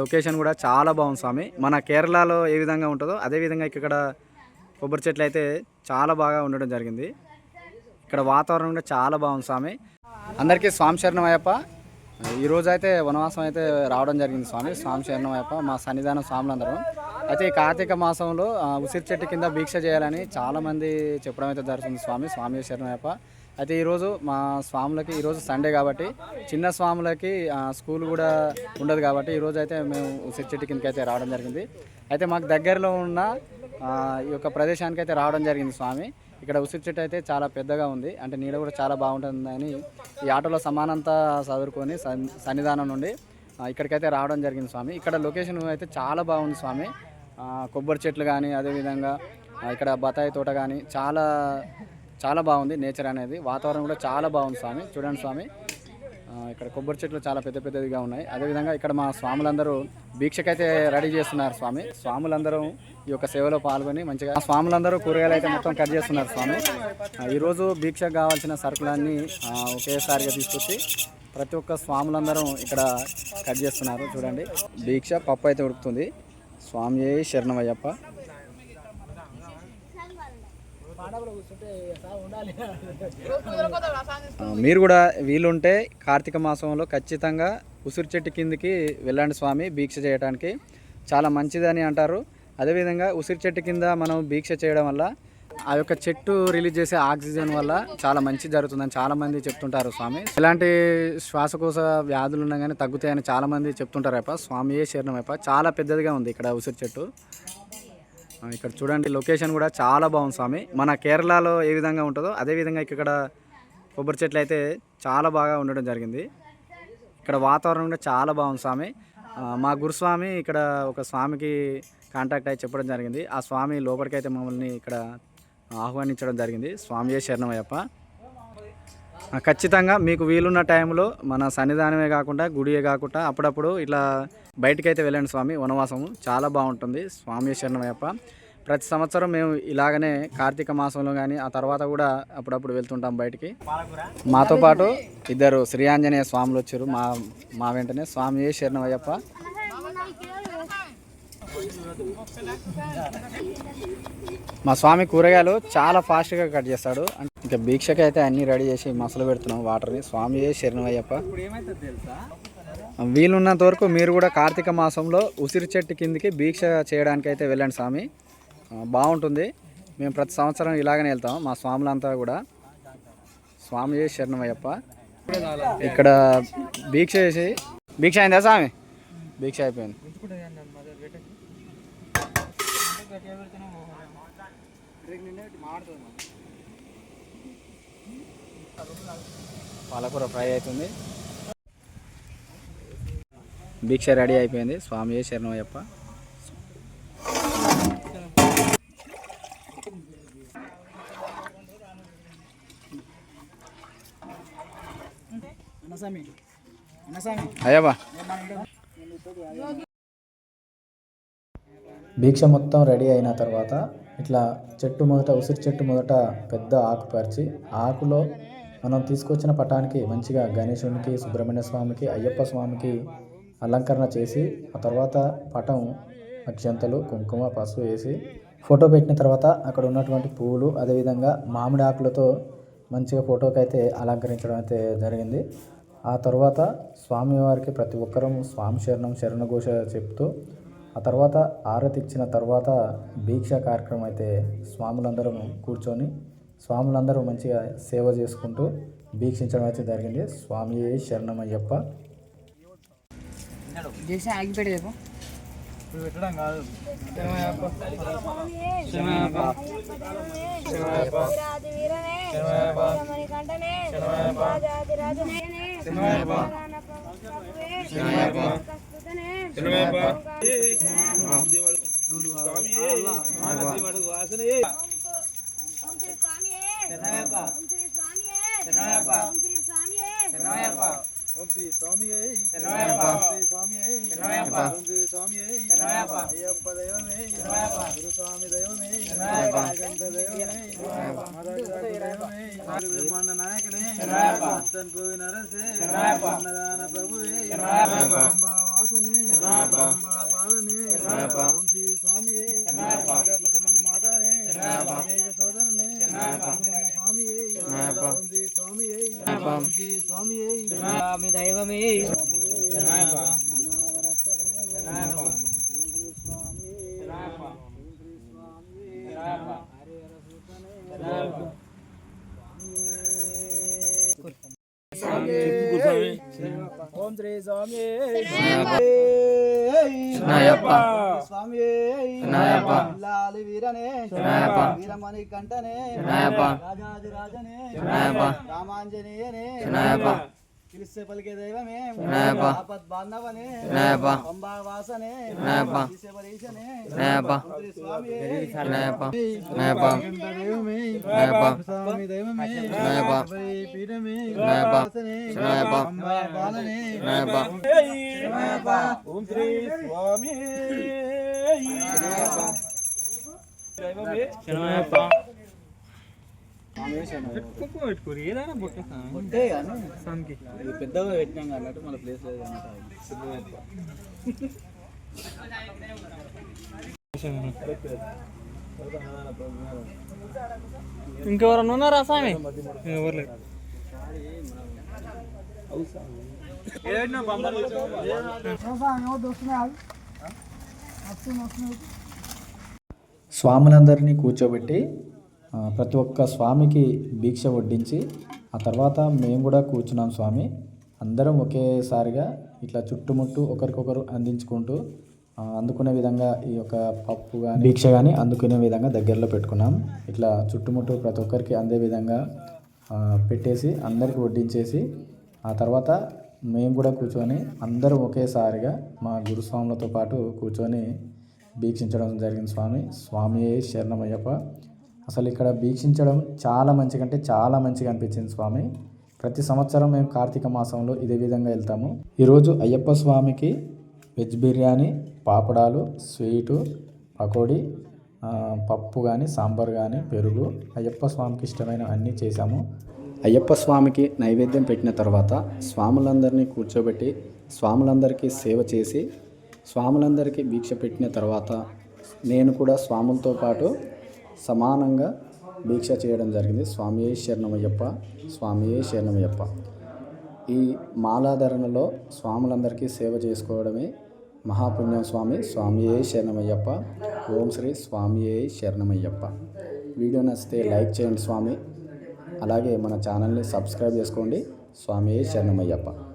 Location కూడా చాలా బాగుంది స్వామి. మన కేరళలో ఏ విధంగా ఉంటుందో అదే విధంగా ఇక్కడ కొబ్బరి చెట్లు అయితే చాలా బాగా ఉండడం జరిగింది. ఇక్కడ వాతావరణం కూడా చాలా బాగుంది స్వామి. అందరికీ స్వామి శరణం అయ్యప్ప. ఈరోజు అయితే వనవాసం అయితే రావడం జరిగింది స్వామి. స్వామి శరణం అయ్యప్ప మా సన్నిధానం స్వాములందరం. అయితే ఈ కార్తీక మాసంలో ఉసిరి చెట్టు కింద దీక్ష చేయాలని చాలామంది చెప్పడం అయితే జరుగుతుంది స్వామి. స్వామి శరణం అయ్యప్ప. అయితే ఈరోజు మా స్వాములకి ఈరోజు సండే కాబట్టి చిన్న స్వాములకి స్కూల్ కూడా ఉండదు కాబట్టి ఈరోజు అయితే మేము ఉసిరి చెట్టు కిందకి అయితే రావడం జరిగింది. అయితే మాకు దగ్గరలో ఉన్న ఈ యొక్క ప్రదేశానికి అయితే రావడం జరిగింది స్వామి. ఇక్కడ ఉసిరి చెట్టు అయితే చాలా పెద్దగా ఉంది. అంటే నీడ కూడా చాలా బాగుంటుందని ఈ ఆటోలో సమానంతా చదువుకొని సన్- సన్నిధానం నుండి ఇక్కడికైతే రావడం జరిగింది స్వామి. ఇక్కడ లొకేషన్ అయితే చాలా బాగుంది స్వామి. కొబ్బరి చెట్లు కానీ అదేవిధంగా ఇక్కడ బత్తాయి తోట కానీ చాలా చాలా బాగుంది నేచర్ అనేది. వాతావరణం కూడా చాలా బాగుంది స్వామి. చూడండి స్వామి. ఇక్కడ కొబ్బరి చెట్లు చాలా పెద్ద పెద్దదిగా ఉన్నాయి. అదేవిధంగా ఇక్కడ మా స్వాములందరూ దీక్షకైతే రెడీ చేస్తున్నారు స్వామి. స్వాములందరూ ఈ యొక్క సేవలో పాల్గొని మంచిగా స్వాములందరూ కూరగాయలు అయితే మొత్తం కట్ చేస్తున్నారు స్వామి. ఈరోజు దీక్షకు కావాల్సిన సరుకులన్నీ ఒకేసారిగా తీసుకొచ్చి ప్రతి ఒక్క స్వాములందరూ ఇక్కడ కట్ చేస్తున్నారు. చూడండి. దీక్ష పప్పు అయితే ఉడుకుతుంది. స్వామి శరణమయ్యప్ప. మీరు కూడా వీలుంటే కార్తీక మాసంలో ఖచ్చితంగా ఉసిరి చెట్టు కిందికి వెళ్ళండి స్వామి దీక్ష చేయడానికి చాలా మంచిదని అంటారు. అదేవిధంగా ఉసిరి చెట్టు కింద మనం దీక్ష చేయడం వల్ల ఆ యొక్క చెట్టు రిలీజ్ చేసే ఆక్సిజన్ వల్ల చాలా మంచి జరుగుతుందని చాలా మంది చెప్తుంటారు స్వామి. ఇలాంటి శ్వాసకోశ వ్యాధులు ఉన్నా కానీ తగ్గుతాయని చాలా మంది చెప్తుంటారు అప్ప. స్వామి ఏ శరణం అప్ప. చాలా పెద్దదిగా ఉంది ఇక్కడ ఉసిరి చెట్టు. ఇక్కడ చూడండి లొకేషన్ కూడా చాలా బాగుంది స్వామి. మన కేరళలో ఏ విధంగా ఉంటుందో అదే విధంగా ఇక్కడ కొబ్బరి చెట్లు అయితే చాలా బాగా ఉండడం జరిగింది. ఇక్కడ వాతావరణం కూడా చాలా బాగుంది స్వామి. మా గురుస్వామి ఇక్కడ ఒక స్వామికి కాంటాక్ట్ అయి చెప్పడం జరిగింది. ఆ స్వామి లోపలికి అయితే మమ్మల్ని ఇక్కడ ఆహ్వానించడం జరిగింది. స్వామియే శరణమయ్యప్ప. ఖచ్చితంగా మీకు వీలున్న టైంలో మన సన్నిధానమే కాకుండా గుడియే కాకుండా అప్పుడప్పుడు ఇట్లా బయటకైతే వెళ్ళండి స్వామి. వనవాసము చాలా బాగుంటుంది. స్వామి శరణమయ్యప్ప ప్రతి సంవత్సరం మేము ఇలాగనే కార్తీక మాసంలో కానీ ఆ తర్వాత కూడా అప్పుడప్పుడు వెళ్తుంటాం బయటికి. మాతో పాటు ఇద్దరు శ్రీ ఆంజనేయ స్వాములు వచ్చారు. మా మా వెంటనే స్వామి శరణమయ్యప్ప మా స్వామి కూరగాయలు చాలా ఫాస్ట్గా కట్ చేస్తాడు. ఇంకా భిక్షకి అయితే రెడీ చేసి మసలు పెడుతున్నాం వాటర్ని. స్వామి శరణమయ్యప్ప వీలున్నంత వరకు మీరు కూడా కార్తీక మాసంలో ఉసిరి చెట్టు కిందికి భీక్ష చేయడానికి అయితే వెళ్ళండి స్వామి. బాగుంటుంది. మేము ప్రతి సంవత్సరం ఇలాగనే వెళ్తాం మా స్వాములంతా కూడా. స్వామి శరణమయ్యప్ప. ఇక్కడ భీక్ష చేసి భీక్ష అయిందా స్వామి? భీక్ష అయిపోయింది. పాలకూర ఫ్రై అవుతుంది. భిక్ష రెడీ అయిపోయింది. స్వామి శరణమయ్యప్ప. అయ్యబ్బా భిక్ష మొత్తం రెడీ అయిన తర్వాత ఇట్లా చెట్టు మొదట ఉసిరి చెట్టు మొదట పెద్ద ఆకు పరిచి ఆకులో మనం తీసుకొచ్చిన పటానికి మంచిగా గణేశునికి సుబ్రహ్మణ్య స్వామికి అయ్యప్ప స్వామికి అలంకరణ చేసి ఆ తర్వాత పటం అక్షంతలు కుంకుమ పసుపు వేసి ఫోటో పెట్టిన తర్వాత అక్కడ ఉన్నటువంటి పువ్వులు అదేవిధంగా మామిడి ఆకులతో మంచిగా ఫోటోకి అయితే అలంకరించడం అయితే జరిగింది. ఆ తర్వాత స్వామివారికి ప్రతి ఒక్కరూ స్వామి శరణం శరణఘోష చెప్తూ ఆ తర్వాత ఆరతి ఇచ్చిన తర్వాత భీక్ష కార్యక్రమం అయితే స్వాములందరం కూర్చొని స్వాములందరూ మంచిగా సేవ చేసుకుంటూ భీక్షించడం అయితే జరిగింది. స్వామి శరణమయ్యప్ప. जैसे आगे बैठ देखो పెట్టడం కాదు స్వామి స్వామి స్వామి ఓం శ్రీ స్వామి శ్రీ స్వామి ఓం శ్రీ స్వామి అయ్యప్ప దైవమే. గురు స్వామి దైవమే. గంట దైవమే. దైవమే. బ్రహ్మాండ నాయకనే. అత్తన్ కోవి నరసే. అన్నదాన ప్రభువే. అంబా వాసనే. అంబా బాలనే. ఓం శ్రీ స్వామి మంది మాతానే. అనేక సోదరనే స్వామి దైవమే ఓం శ్రీ స్వామి ಶರಣಯ್ಯಪ್ಪ ಸ್ವಾಮಿಯೇ ಶರಣಯ್ಯಪ್ಪ ಲಾಲಿ ವೀರನೇ ಶರಣಯ್ಯಪ್ಪ ವೀರಮಣಿ ಕಂಠನೇ ಶರಣಯ್ಯಪ್ಪ ರಾಜಾಜಿ ರಾಜನೇ ಶರಣಯ್ಯಪ್ಪ ರಾಮಾಂಜನೇಯನೇ ಶರಣಯ್ಯಪ್ಪ పిలిస్తే పలికే దైవమే ఆపద్ బాంధవనే. అంబా వాసనే ఈశ్వరీశనే నాయప్ప శ్రీ స్వామి నాయప్ప నాయప్ప గంట దైవమే. నాయప్ప స్వామి దైవమే. పెద్దగా పెట్టినాం అన్నట్టు మన ప్లేస్ లేదు ఇంకెవరన్నా ఉన్నారా స్వామి? ఎవరు లేరు. స్వాములందరినీ కూర్చోబెట్టి ప్రతి ఒక్క స్వామికి భిక్ష వడ్డించి ఆ తర్వాత మేము కూడా కూర్చున్నాం స్వామి. అందరం ఒకేసారిగా ఇట్లా చుట్టుముట్టు ఒకరికొకరు అందించుకుంటూ అందుకునే విధంగా ఈ యొక్క పప్పు కానీ భిక్ష కానీ అందుకునే విధంగా దగ్గరలో పెట్టుకున్నాం. ఇట్లా చుట్టుముట్టు ప్రతి ఒక్కరికి అందే విధంగా పెట్టేసి అందరికి వడ్డించేసి ఆ తర్వాత మేము కూడా కూర్చొని అందరం ఒకేసారిగా మా గురుస్వాములతో పాటు కూర్చొని వీక్షించడం జరిగింది స్వామి. స్వామియే శరణమయ్యప్ప. అసలు ఇక్కడ వీక్షించడం చాలా మంచిగా అంటే చాలా మంచిగా అనిపించింది స్వామి. ప్రతి సంవత్సరం మేము కార్తీక మాసంలో ఇదే విధంగా వెళ్తాము. ఈరోజు అయ్యప్ప స్వామికి వెజ్ బిర్యానీ పాపడాలు స్వీటు పకోడీ పప్పు కానీ సాంబార్ కానీ పెరుగు అయ్యప్ప స్వామికి ఇష్టమైన అన్నీ చేశాము. అయ్యప్ప స్వామికి నైవేద్యం పెట్టిన తర్వాత స్వాములందరినీ కూర్చోబెట్టి స్వాములందరికీ సేవ చేసి స్వాములందరికీ వీక్ష పెట్టిన తర్వాత నేను కూడా స్వాములతో పాటు సమానంగా దీక్ష చేయడం జరిగింది. స్వామియే శరణమయ్యప్ప స్వామియే శరణమయ్యప్ప. ఈ మాలాధరణలో స్వాములందరికీ సేవ చేసుకోవడమే మహాపుణ్యం స్వామి. స్వామియే శరణమయ్యప్ప. ఓం శ్రీ స్వామియే శరణమయ్యప్ప. వీడియో నచ్చితే లైక్ చేయండి స్వామి. అలాగే మన ఛానల్ని సబ్స్క్రైబ్ చేసుకోండి. స్వామియే శరణమయ్యప్ప.